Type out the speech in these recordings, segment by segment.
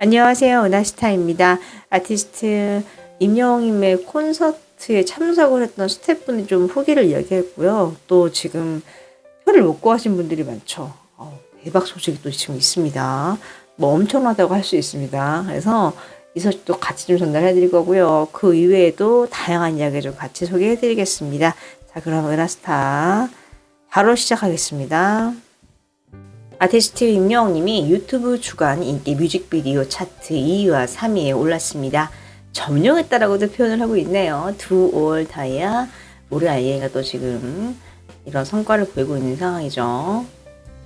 안녕하세요. 은하스타입니다. 아티스트 임영임의 콘서트에 참석을 했던 스태프분이 좀 후기를 이야기했고요. 또 지금 표를 못 구하신 분들이 많죠. 어, 대박 소식이 또 지금 있습니다. 뭐 엄청나다고 할 수 있습니다. 그래서 이 소식도 같이 좀 전달해 드릴 거고요. 그 이외에도 다양한 이야기 좀 같이 소개해 드리겠습니다. 자, 그럼 은하스타 바로 시작하겠습니다. 아티스트 임영웅님이 유튜브 주간 인기 뮤직비디오 차트 2위와 3위에 올랐습니다. 점령했다라고도 표현을 하고 있네요. 두 올 다이아 우리 아이가 또 지금 이런 성과를 보이고 있는 상황이죠.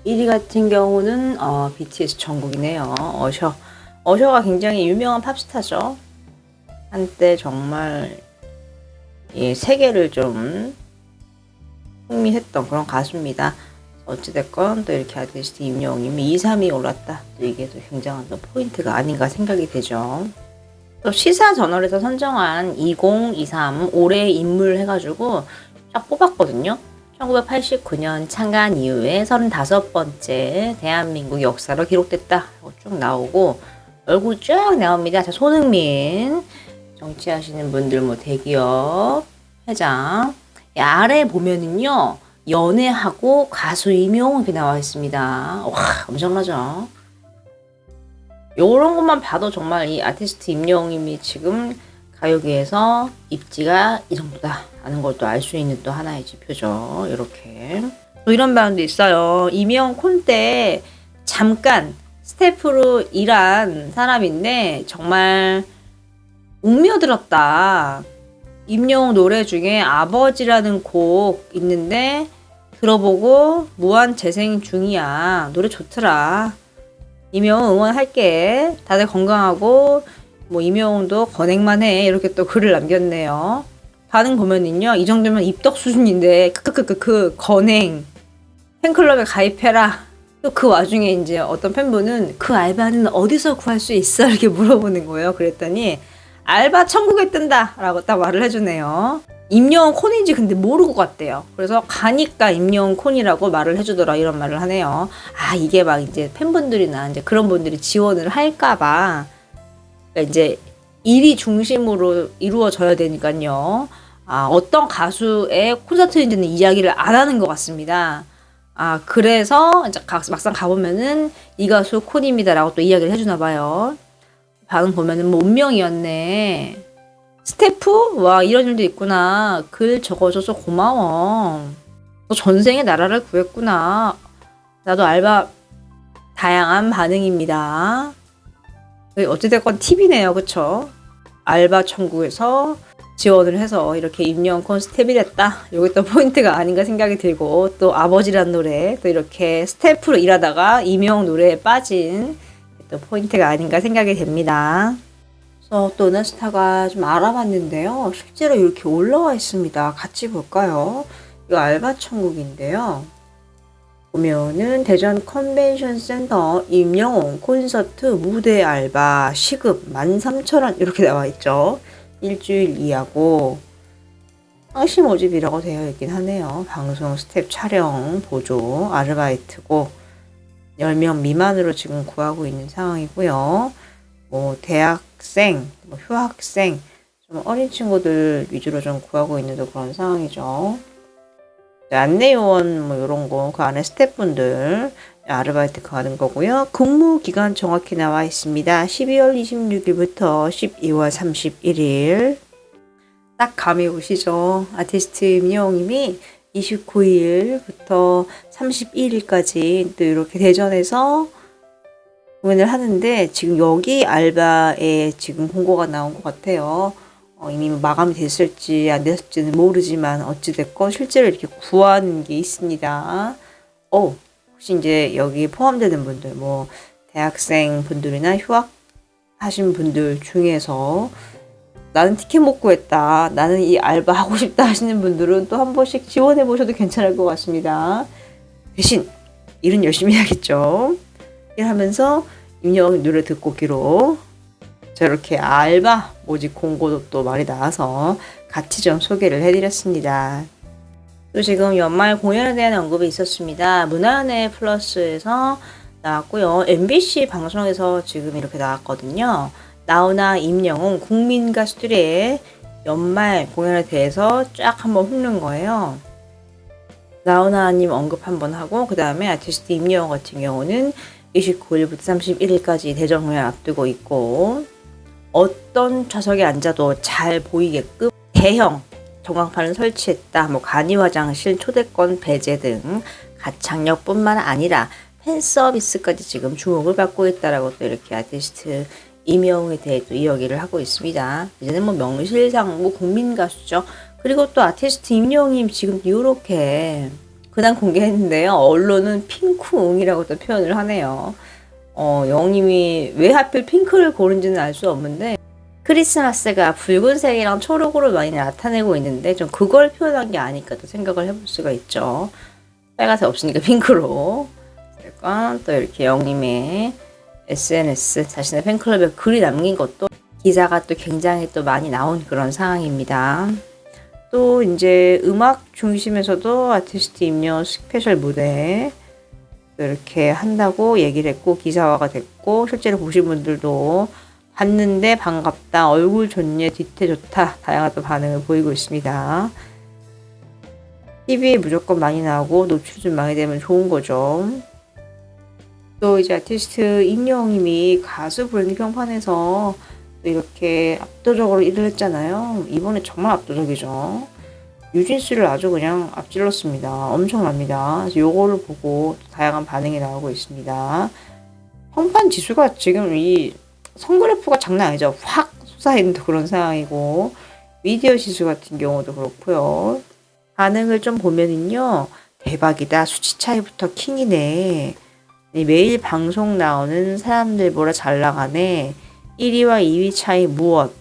1위 같은 경우는 어, BTS 전국이네요. 어셔. 어셔가 굉장히 유명한 팝스타죠. 한때 정말 예, 세계를 좀 흥미했던 그런 가수입니다. 어찌됐건 또 이렇게 아티스트 임영웅님이 2, 3위 올랐다. 또 이게 또 굉장한 또 포인트가 아닌가 생각이 되죠. 또 시사 저널에서 선정한 2023 올해의 인물 해가지고 쫙 뽑았거든요. 1989년 창간 이후에 35번째 대한민국 역사로 기록됐다. 쭉 나오고 얼굴 쭉 나옵니다. 자, 손흥민 정치하시는 분들 뭐 대기업 회장 아래 보면은요. 연애하고 가수 임용 이렇게 나와 있습니다. 와 엄청나죠. 요런 것만 봐도 정말 이 아티스트 임영임이 지금 가요계에서 입지가 이 정도다 하는 걸 또 알 수 있는 또 하나의 지표죠. 이렇게 또 이런 반응도 있어요. 임영 콘때 잠깐 스태프로 일한 사람인데 정말 웅며들었다. 임영웅 노래 중에 아버지라는 곡 있는데 들어보고 무한 재생 중이야. 노래 좋더라. 임영웅 응원할게. 다들 건강하고 뭐 임영웅도 건행만 해. 이렇게 또 글을 남겼네요. 반응 보면은요. 이 정도면 입덕 수준인데 크크크크 건행 팬클럽에 가입해라. 또 그 와중에 이제 어떤 팬분은 그 알바는 어디서 구할 수 있어? 이렇게 물어보는 거예요. 그랬더니 알바 천국에 뜬다 라고 딱 말을 해주네요. 임영웅 콘인지 근데 모르고 갔대요. 그래서 가니까 임영웅 콘이라고 말을 해주더라 이런 말을 하네요. 아 이게 막 이제 팬분들이나 이제 그런 분들이 지원을 할까봐 그러니까 이제 일이 중심으로 이루어져야 되니까요. 아 어떤 가수의 콘서트인지는 이야기를 안 하는 것 같습니다. 아 그래서 이제 막상 가보면은 이 가수 콘입니다라고 또 이야기를 해주나 봐요. 반응 보면은 뭐 운명이었네. 스태프? 와 이런 일도 있구나. 글 적어줘서 고마워. 너 전생에 나라를 구했구나. 나도 알바 다양한 반응입니다. 어찌됐건 팁이네요. 그쵸? 알바 천국에서 지원을 해서 이렇게 임영 콘 스텝이 됐다. 이게 또 포인트가 아닌가 생각이 들고 또 아버지란 노래 또 이렇게 스태프로 일하다가 임영 노래에 빠진 또 포인트가 아닌가 생각이 됩니다. 그래서 또 은하스타가 좀 알아봤는데요. 실제로 이렇게 올라와 있습니다. 같이 볼까요? 이거 알바 천국인데요. 보면은 대전 컨벤션 센터 임영웅 콘서트 무대 알바 시급 13,000원 이렇게 나와 있죠. 일주일 이하고 상시 모집이라고 되어 있긴 하네요. 방송 스텝 촬영 보조 아르바이트고 10명 미만으로 지금 구하고 있는 상황이고요. 뭐 대학생, 뭐 휴학생, 좀 어린 친구들 위주로 좀 구하고 있는 그런 상황이죠. 안내 요원 뭐 이런 거 그 안에 스태프분들 아르바이트 가는 거고요. 근무 기간 정확히 나와 있습니다. 12월 26일부터 12월 31일. 딱 감이 오시죠. 아티스트 임영웅님이 29일부터 31일까지 또 이렇게 대전에서 공연을 하는데 지금 여기 알바에 지금 공고가 나온 것 같아요. 어, 이미 마감이 됐을지 안 됐을지는 모르지만 어찌됐건 실제로 이렇게 구하는 게 있습니다. 어, 혹시 이제 여기 포함되는 분들, 뭐, 대학생 분들이나 휴학 하신 분들 중에서 나는 티켓 못 구했다. 나는 이 알바 하고 싶다 하시는 분들은 또 한 번씩 지원해 보셔도 괜찮을 것 같습니다. 대신 일은 열심히 해야겠죠. 일하면서 입력 노래 듣고 기로 저렇게 알바 모집 공고도 또 많이 나와서 같이 좀 소개를 해드렸습니다. 또 지금 연말 공연에 대한 언급이 있었습니다. 문화연예 플러스에서 나왔고요. MBC 방송에서 지금 이렇게 나왔거든요. 나훈아, 임영웅 국민 가수들의 연말 공연에 대해서 쫙 한번 훑는 거예요. 나훈아님 언급 한번 하고 그 다음에 아티스트 임영웅 같은 경우는 29일부터 31일까지 대전 공연 앞두고 있고 어떤 좌석에 앉아도 잘 보이게끔 대형 전광판을 설치했다. 뭐 간이 화장실 초대권 배제 등 가창력뿐만 아니라 팬 서비스까지 지금 주목을 받고 있다라고 또 이렇게 아티스트 임영웅에 대해 또 이야기를 하고 있습니다. 이제는 뭐 명실상부 국민 가수죠. 그리고 또 아티스트 임영웅님 지금 이렇게 그날 공개했는데요. 언론은 핑크웅이라고 또 표현을 하네요. 어, 영웅님이 왜 하필 핑크를 고른지는 알 수 없는데 크리스마스가 붉은색이랑 초록으로 많이 나타내고 있는데 좀 그걸 표현한 게 아닐까 또 생각을 해볼 수가 있죠. 빨간색 없으니까 핑크로. 그러니까 또 이렇게 영님의 SNS 자신의 팬클럽에 글이 남긴 것도 기사가 또 굉장히 또 많이 나온 그런 상황입니다. 또 이제 음악 중심에서도 아티스트 임명 스페셜 무대 또 이렇게 한다고 얘기를 했고 기사화가 됐고 실제로 보신 분들도 봤는데 반갑다 얼굴 좋네 뒤태 좋다 다양한 또 반응을 보이고 있습니다. TV에 무조건 많이 나오고 노출 좀 많이 되면 좋은 거죠. 또 이제 아티스트 임영웅님이 가수 브랜드 평판에서 또 이렇게 압도적으로 1을 했잖아요. 이번에 정말 압도적이죠. 유진 씨를 아주 그냥 앞질렀습니다. 엄청납니다. 요거를 보고 다양한 반응이 나오고 있습니다. 평판 지수가 지금 이 선그래프가 장난 아니죠. 확 솟아있는 그런 상황이고 미디어 지수 같은 경우도 그렇고요. 반응을 좀 보면은요. 대박이다. 수치 차이부터 킹이네. 이 매일 방송 나오는 사람들보다 잘 나가네. 1위와 2위 차이 무엇?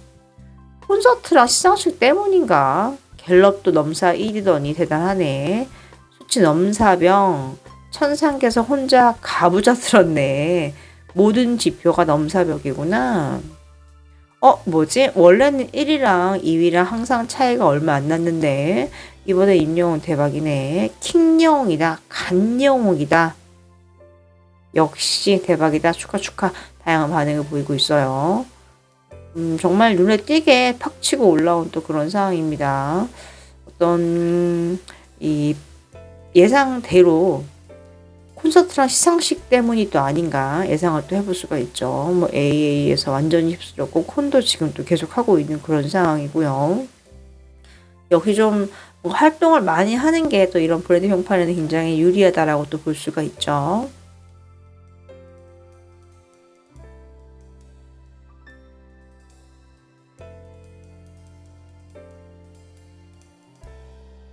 콘서트랑 시상식 때문인가? 갤럽도 넘사 1위더니 대단하네. 수치 넘사병. 천상께서 혼자 가부좌 들었네. 모든 지표가 넘사벽이구나. 어, 뭐지? 원래는 1위랑 2위랑 항상 차이가 얼마 안 났는데, 이번에 임영웅 대박이네. 킹영웅이다. 간영웅이다. 역시 대박이다. 축하 축하. 다양한 반응을 보이고 있어요. 음, 정말 눈에 띄게 팍 치고 올라온 또 그런 상황입니다. 어떤 이 예상대로 콘서트랑 시상식 때문이 또 아닌가 예상을 또 해볼 수가 있죠. 뭐 AA에서 완전히 휩쓸렸고 콘도 지금 또 계속 하고 있는 그런 상황이고요. 역시 좀뭐 활동을 많이 하는 게 또 이런 브랜드 평판에는 굉장히 유리하다라고 또 볼 수가 있죠.